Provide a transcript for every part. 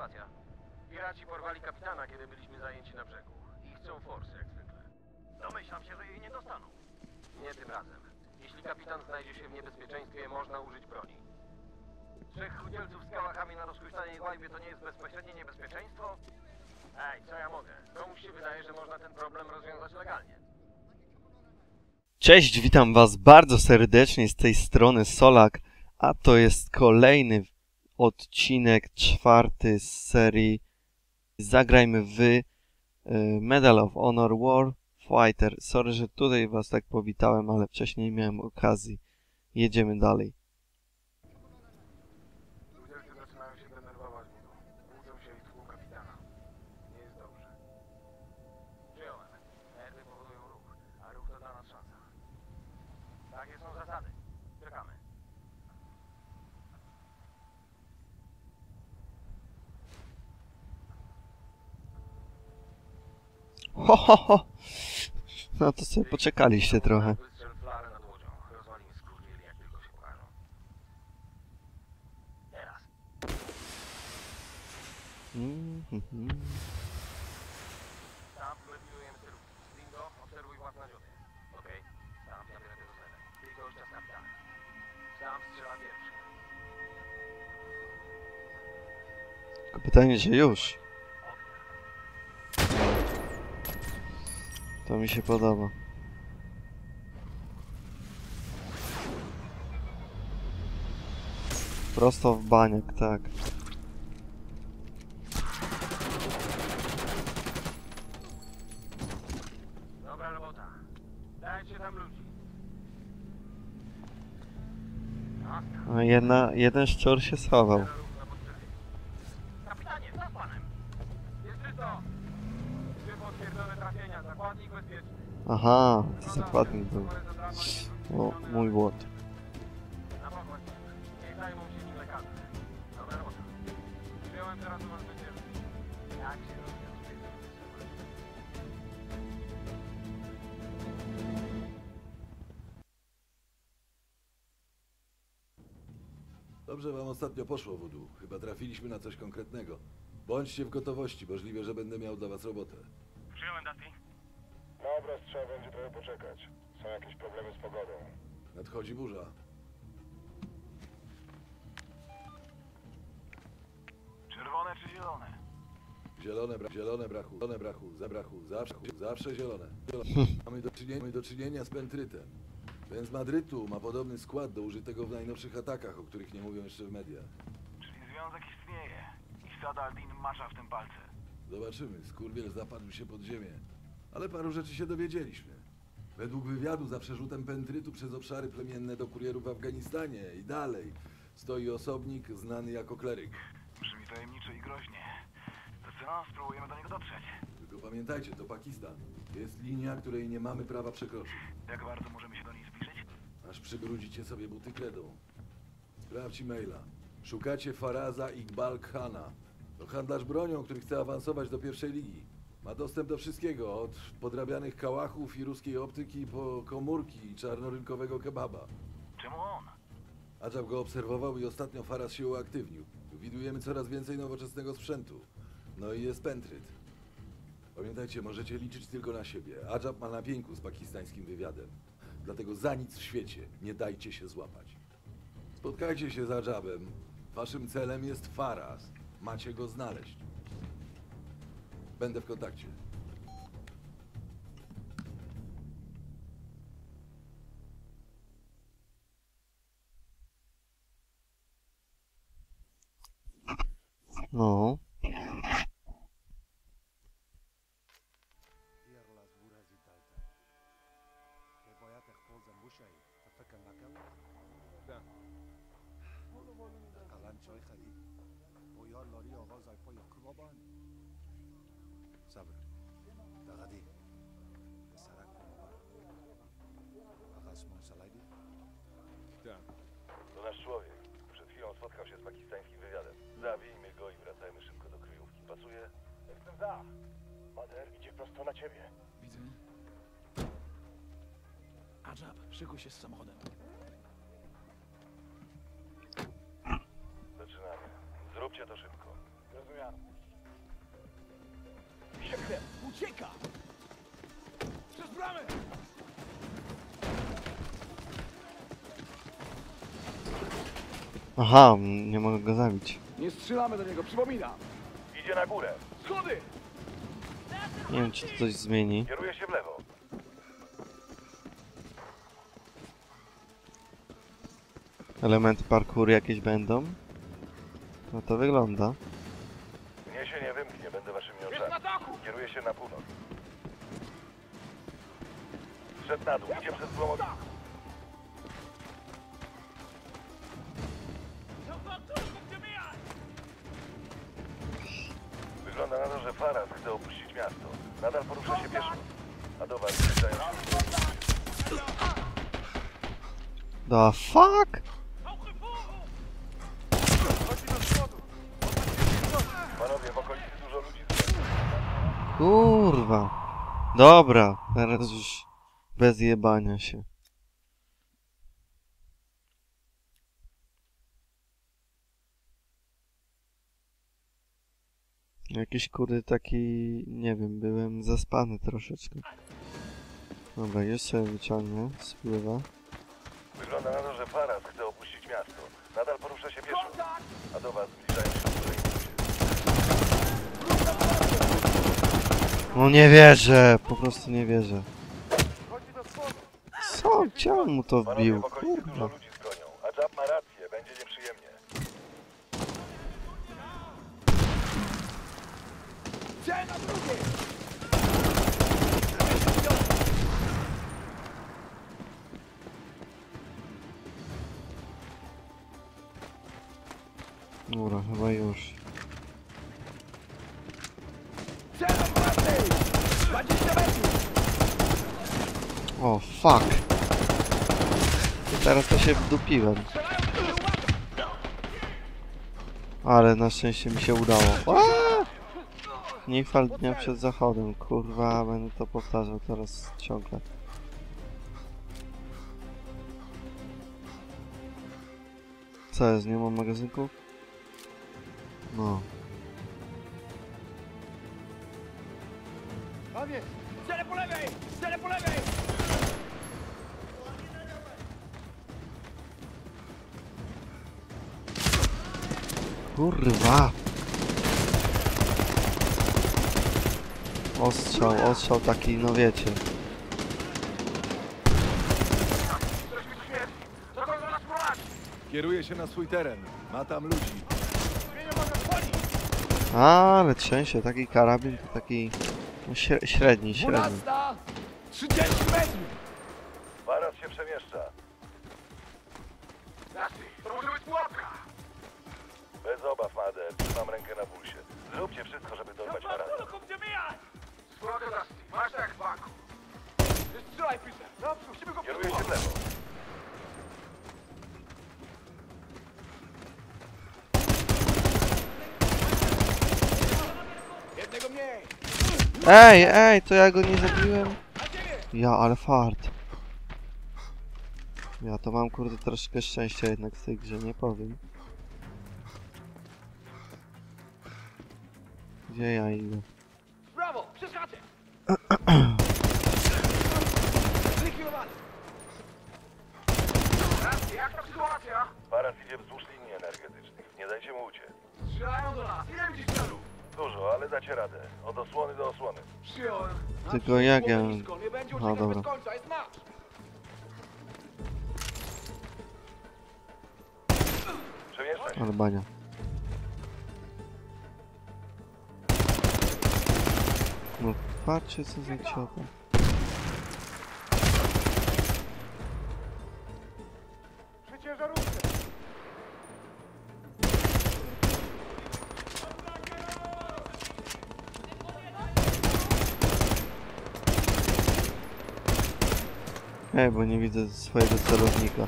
sytuacja? Piraci porwali kapitana, kiedy byliśmy zajęci na brzegu. I chcą forsy, jak zwykle. Domyślam się, że jej nie dostaną. Nie tym razem. Jeśli kapitan znajdzie się w niebezpieczeństwie, można użyć broni. Trzech chudzielców z kałachami na rozhuśtanej łajbie to nie jest bezpośrednie niebezpieczeństwo? Ej, co ja mogę? Komuś się wydaje, że można ten problem rozwiązać legalnie. Cześć, witam Was bardzo serdecznie z tej strony Solak, a to jest kolejny odcinek czwarty z serii Zagrajmy w y, Medal of Honor War Fighter. Sorry, że tutaj Was tak powitałem, ale wcześniej nie miałem okazji. Jedziemy dalej. Ludzie zaczynają się denerwować budą. Budzą się i tłuką kapitana. Nie jest dobrze. Przyjąłem. Nerwy powodują ruch, a ruch to dla nas szansa. Takie są zasady. Czekamy. Ho, ho, ho! No to sobie poczekaliście trochę. Mm. Tam pilnujemy tylu. To mi się podoba. Prosto w baniak, tak. Dobra robota. Dajcie tam ludzi. A jedna, jeden szczur się schował. Ruch na podstawie. Kapitanie, za panem! Jest czysto! Trzy potwierdzone trafienia. Zakładnik bezpieczny. Aha, zakładnik był. Numery zabrano i O, wrócone mój błąd. Na pokład. Niech zajmą się nim lekarze. Dobra robota. Przyjąłem teraz u was będziemy. Jak się rozwiązuje? Dobrze wam ostatnio poszło, Wudu. Chyba trafiliśmy na coś konkretnego. Bądźcie w gotowości, możliwe, że będę miał dla was robotę. Przyjąłem, Dusty. Dobra, trzeba będzie trochę poczekać. Są jakieś problemy z pogodą. Nadchodzi burza. Czerwone czy zielone? Zielone, bra zielone brachu, zielone brachu, za brachu, zawsze, zawsze zielone. zielone. Mamy, do czynienia, mamy do czynienia z pentrytem. Ten z Madrytu ma podobny skład do użytego w najnowszych atakach, o których nie mówią jeszcze w mediach. Czyli związek istnieje. I Sad Aldin macza w tym palce. Zobaczymy, skurwiel zapadł się pod ziemię. Ale paru rzeczy się dowiedzieliśmy. Według wywiadu za przerzutem pentrytu przez obszary plemienne do kurierów w Afganistanie i dalej stoi osobnik znany jako kleryk. Brzmi tajemniczo i groźnie. To co? Spróbujemy do niego dotrzeć. Tylko pamiętajcie, to Pakistan. Jest linia, której nie mamy prawa przekroczyć. Jak bardzo możemy się do niej zbliżyć? Aż przybrudzicie sobie buty kredą. Sprawdź maila. Szukacie Faraza Iqbal Khana. To handlarz bronią, który chce awansować do pierwszej ligi. Ma dostęp do wszystkiego, od podrabianych kałachów i ruskiej optyki po komórki i czarnorynkowego kebaba. Czemu on? Adżab go obserwował i ostatnio Faraz się uaktywnił. Widujemy coraz więcej nowoczesnego sprzętu. No i jest pentryt. Pamiętajcie, możecie liczyć tylko na siebie. Adżab ma na pięku z pakistańskim wywiadem. Dlatego za nic w świecie nie dajcie się złapać. Spotkajcie się z Adżabem. Waszym celem jest Faraz. Macie go znaleźć. Będę w kontakcie. No. Sabır. Daha değil. Sarak bunu var. Bakas Monsalaydi. Tak. To nasz człowiek. Przed chwilą spotkał się z pakistańskim wywiadem. Zabijmy go i wracajmy szybko do kryjówki. Pasuje? Jestem za. Mader idzie prosto na ciebie. Widzę. Ajab, szykuj się z samochodem. Zaczynamy. Zróbcie to szybko. Rozumiałem. Zrozumiano. Ucieka! Przez bramę! Aha, m, nie mogę go zabić. Nie strzelamy do niego, przypominam! Idzie na górę. Schody! Nie wiem, czy to coś zmieni. Kieruje się w lewo. Elementy parkouru jakieś będą? No to wygląda. Mnie się nie wymknie, będę waszymi Jest oczami. na dachu! Kieruje się na północ. Szedł na dół, idzie przez złomowicę. Wygląda na to, że Faras chce opuścić miasto. Nadal porusza się pieszo. A do was zbliżają się The fuck? Panowie, w okolicy dużo ludzi Kurwa. Dobra, teraz już bez jebania się. Jakiś kurde taki, nie wiem, byłem zaspany troszeczkę. Dobra, jeszcze wyciągnę, spływa. Wygląda na to, że Faras chce opuścić miasto. Nadal porusza się pieszo. A do was zbliżają się No nie wierzę, po prostu nie wierzę. Co? Gdzie mu to wbił? Kurwa. Teraz to się wdupiłem. Ale na szczęście mi się udało. Nie fal dnia przed zachodem. Kurwa, będę to powtarzał teraz ciągle. Co jest? Nie mam magazynku? No. Panie! Cele po lewej! Cele po lewej! Kurwa! Ostrzał, ostrzał taki, no wiecie. Kieruje się na swój teren. Ma tam ludzi. Magazyn! Ale trzęsie, taki karabin to taki no, śre- średni, średni. 12! 30 metrów! Faras się przemieszcza. Obaw, Mader. Trzymam rękę na pulsie. Zróbcie wszystko, żeby dorwać Farasa. Spoko, Nasty, masz tak w banku. Nie strzelaj, Peter! Naprzód, musimy go Kieruje się w lewo. Jednego mniej! Ej, ej, to ja go nie zabiłem? Ja, ale fart. Ja to mam kurde troszkę szczęścia jednak w tej grze, nie powiem. Gdzie ja idę? Brawo! Przeskaczę! Zlikwidowany! Jak ta sytuacja? Faras idzie wzdłuż linii energetycznych. Nie dajcie mu uciec. Strzelają do nas. Ile widzisz celów? Dużo, ale dacie radę. Od osłony do osłony. Przyjąłem. Tylko jak ja... Nie będzie A, uciekać dobra. bez końca, jest! Przemieszczaj się. Ale No patrzcie co za ciota. Ej, bo nie widzę swojego celownika.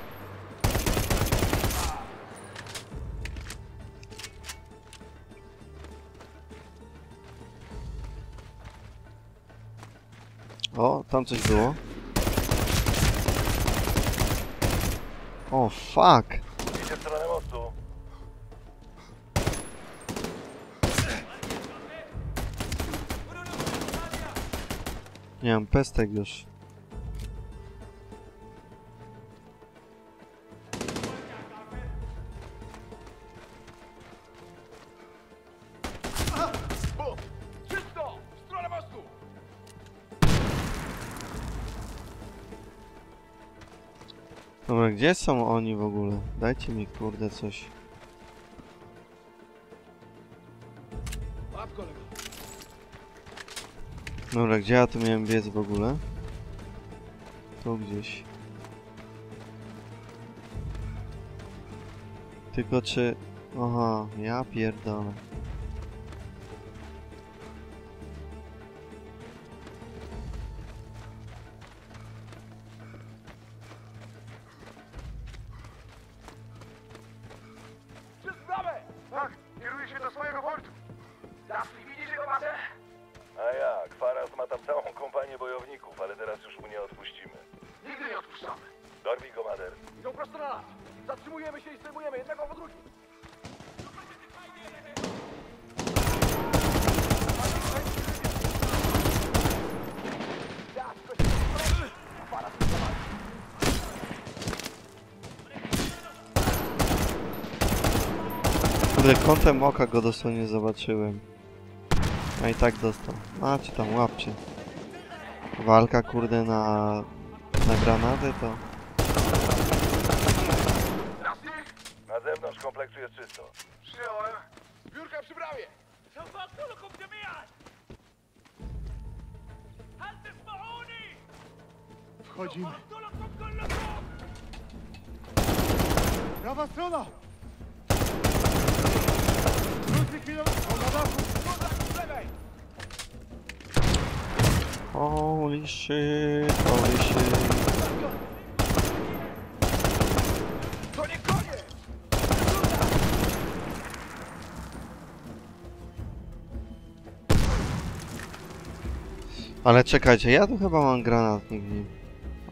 Tam coś było. O, fuck! Idzie w stronę mostu. Nie mam pestek już. Dobra, gdzie są oni w ogóle? Dajcie mi kurde coś. Dobra, gdzie ja tu miałem biec w ogóle? Tu gdzieś. Tylko czy... Aha, ja pierdolę. Kurde, kątem oka go dosłownie zobaczyłem. A i tak dostał. Macie tam, łapcie. Walka kurde na... na granaty to... Na zewnątrz kompleksu jest czysto. przyjąłem. Biurka przy bramie. Wchodzimy. Prawa strona! Krótki chwilę. O, na dachu. Kontakt z lewej. Holy shit, holy shit. Ale czekajcie, ja tu chyba mam granatnik w.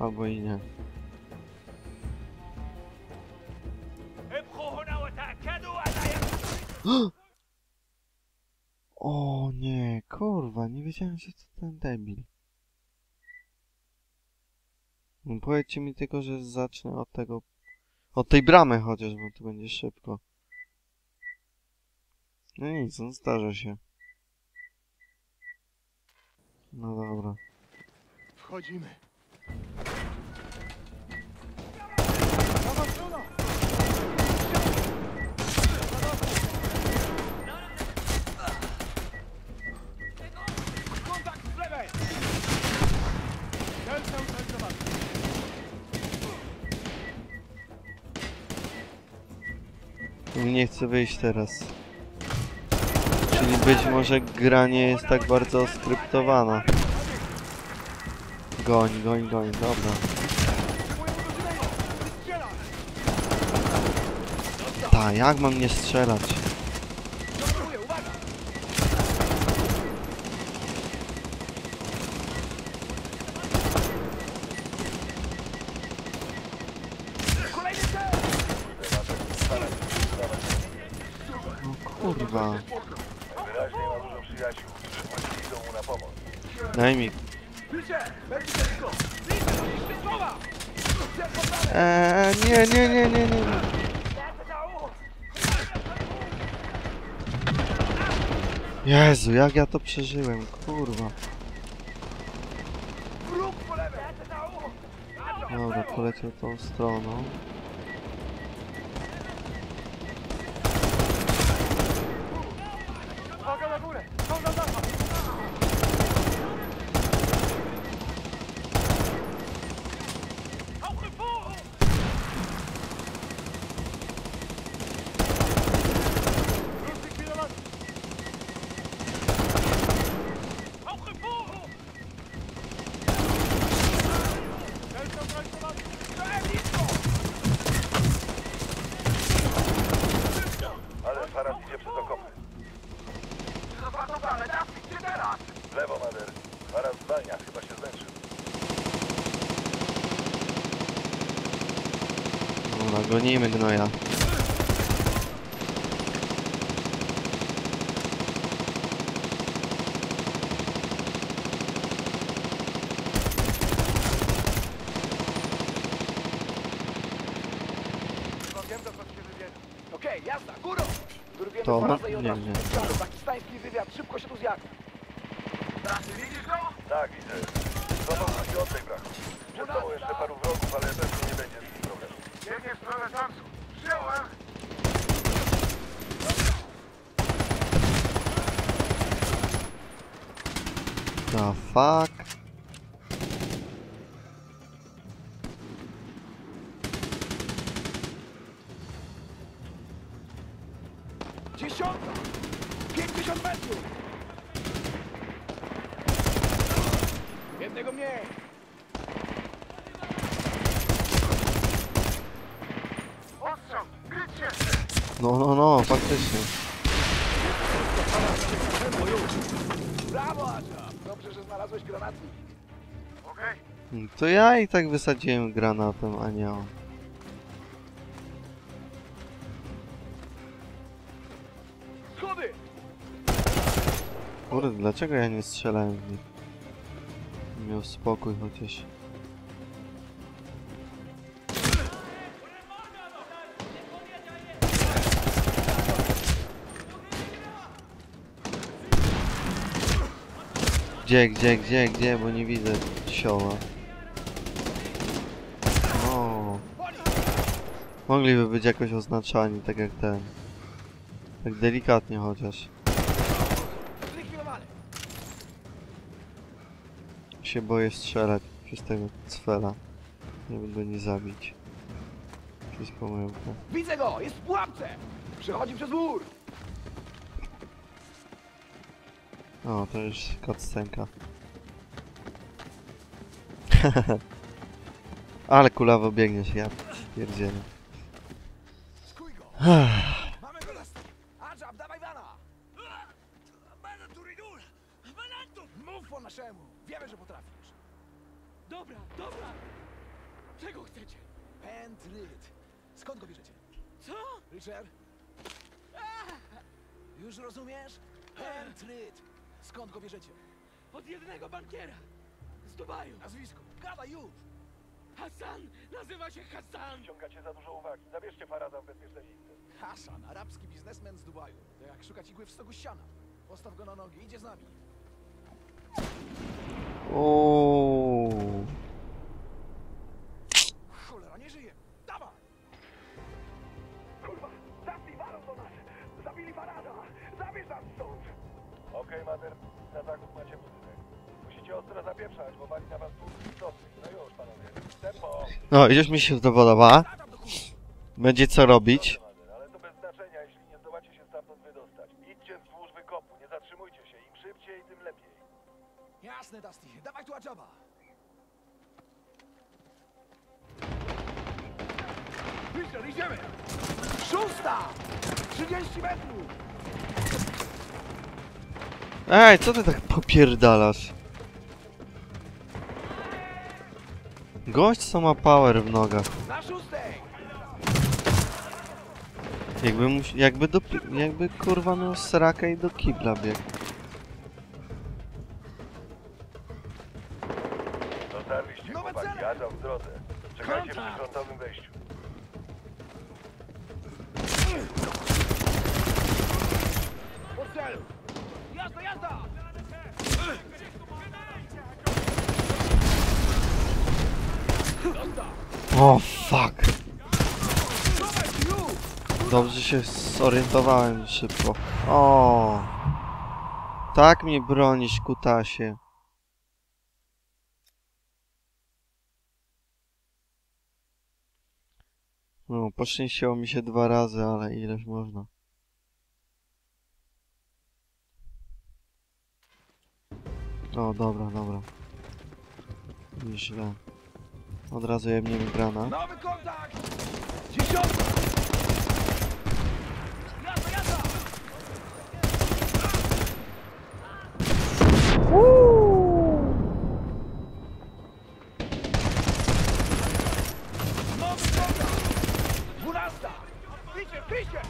Albo i nie. O nie, kurwa, nie wiedziałem, że to ten debil. No Powiedzcie mi tylko, że zacznę od tego... Od tej bramy chociaż, bo to będzie szybko. No nic, no zdarza się. No dobra. Wchodzimy. Prawa strona! Kontakt z lewej. Cel neutralizowany. Nie chcę wyjść teraz. Czyli być może gra nie jest tak bardzo skryptowana. Goń, goń, goń, dobra. Ta, jak mam nie strzelać? Poddany. Eee, nie, nie, nie, nie, nie. Jezu, jak ja to przeżyłem, kurwa. Dobra, poleciał tą stroną. Gonimy gnoja. No Okej, jasna, góro! Drugiemy To- porazę i od nie, razu. nie. Pakistański wywiad, szybko się tu zjadł. Tak, widzisz go? Tak, widzę. The fuck? Dobrze, że znalazłeś granatnik. Okej. To ja i tak wysadziłem granatem, a nie on. Schody! Kurde, dlaczego ja nie strzelałem w nich? Miał spokój chociaż. Gdzie, gdzie, gdzie, gdzie, bo nie widzę sioła. No. Mogliby być jakoś oznaczani, tak jak ten. Tak delikatnie chociaż. Się boję strzelać przez tego cfela. Nie go nie zabić. Przez pomyłkę. Widzę go! Jest w pułapce! Przechodzi przez mur! O, to już cutscenka. Ale kulawo biegniesz, ja pierdzielę. Wiemy, że potrafisz. Dobra, dobra! Czego chcecie? Pentryt. Skąd go bierzecie? Co? Richard? Już rozumiesz? Pentryt. Skąd go bierzecie? Od jednego bankiera! Z Dubaju! Nazwisko. Gadaj już! Hassan! Nazywa się Hassan! Ściągacie za dużo uwagi. Zabierzcie Farada w bezpieczne miejsce. Hassan, arabski biznesmen z Dubaju. To jak szukać igły w stogu ściana. Postaw go na nogi, idzie z nami. O. Musicie ostro zapieprzać, bo wali na was długi. No już, panowie. Tempo! No, już mi się to podoba. Będzie co robić. Ale to bez znaczenia, jeśli nie zdołacie się stamtąd wydostać. Idźcie wzdłuż wykopu, nie zatrzymujcie się. Im szybciej, tym lepiej. Jasne, Dusty. Dawaj tu Adżaba! Richard, idziemy! Szósta! 30 metrów! Ej, co ty tak popierdalasz? Gość co ma power w nogach. Jakby jakby do, jakby kurwa miał srakę i do kibla biegł. O fuck. Dawaj, już! Dobrze się zorientowałem szybko. O. Tak mnie bronisz, kutasie. No, poszczęściło mi się dwa razy, ale ileż można. O, dobra, dobra. Źle. Od razu jebniemy grana. Nowy kontakt! Jazda, jazda! Nowy kontakt! Dwunasta! Idzie, idzie!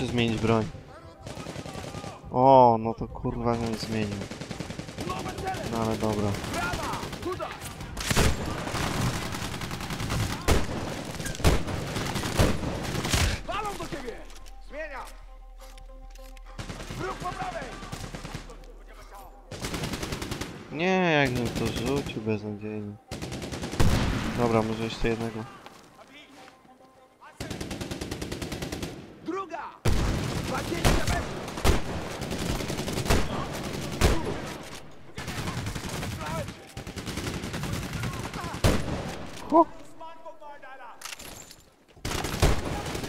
Muszę zmienić broń. O, no to kurwa bym zmienił. No ale dobra. Nie, jakbym to rzucił beznadziejnie. Dobra, może jeszcze jednego. Druga! Dwadzieścia metrów! Znałem cię! Ho!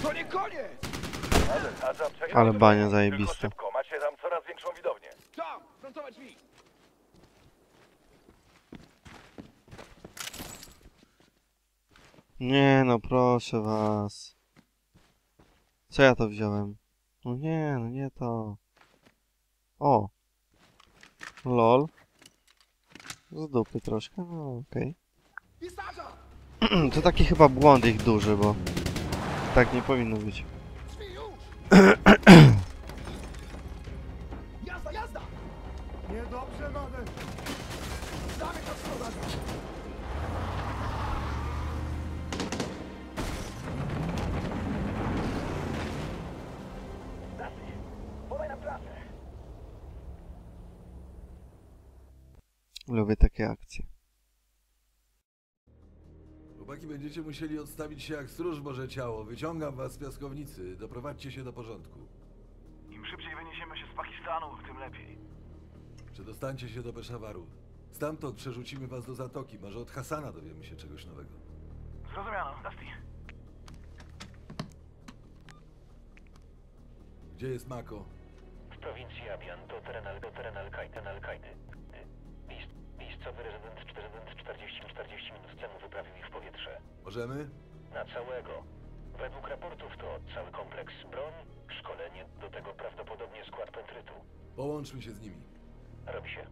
To nie koniec! Ale bania zajebista. szybko, macie tam coraz większą widownię. Tam! Frontowe drzwi! Nie no, proszę was. Co ja to wziąłem? No nie, no nie to. O. Lol. Z dupy troszkę, no okej. Sadza! To taki chyba błąd ich duży, bo tak nie powinno być. takie akcje. Chłopaki, będziecie musieli odstawić się jak stróż Boże Ciało. Wyciągam was z piaskownicy. Doprowadźcie się do porządku. Im szybciej wyniesiemy się z Pakistanu, tym lepiej. Przedostańcie się do Peszawaru. Stamtąd przerzucimy was do Zatoki. Może od Hasana dowiemy się czegoś nowego. Zrozumiano, Dusty. Gdzie jest Mako? W prowincji Abian do teren, Al-Kaidy. Miejscowy rezydent, rezydent 40-40 minut temu wyprawił ich w powietrze. Możemy? Na całego. Według raportów to cały kompleks broń, szkolenie, do tego prawdopodobnie skład pentrytu. Połączmy się z nimi. Robi się.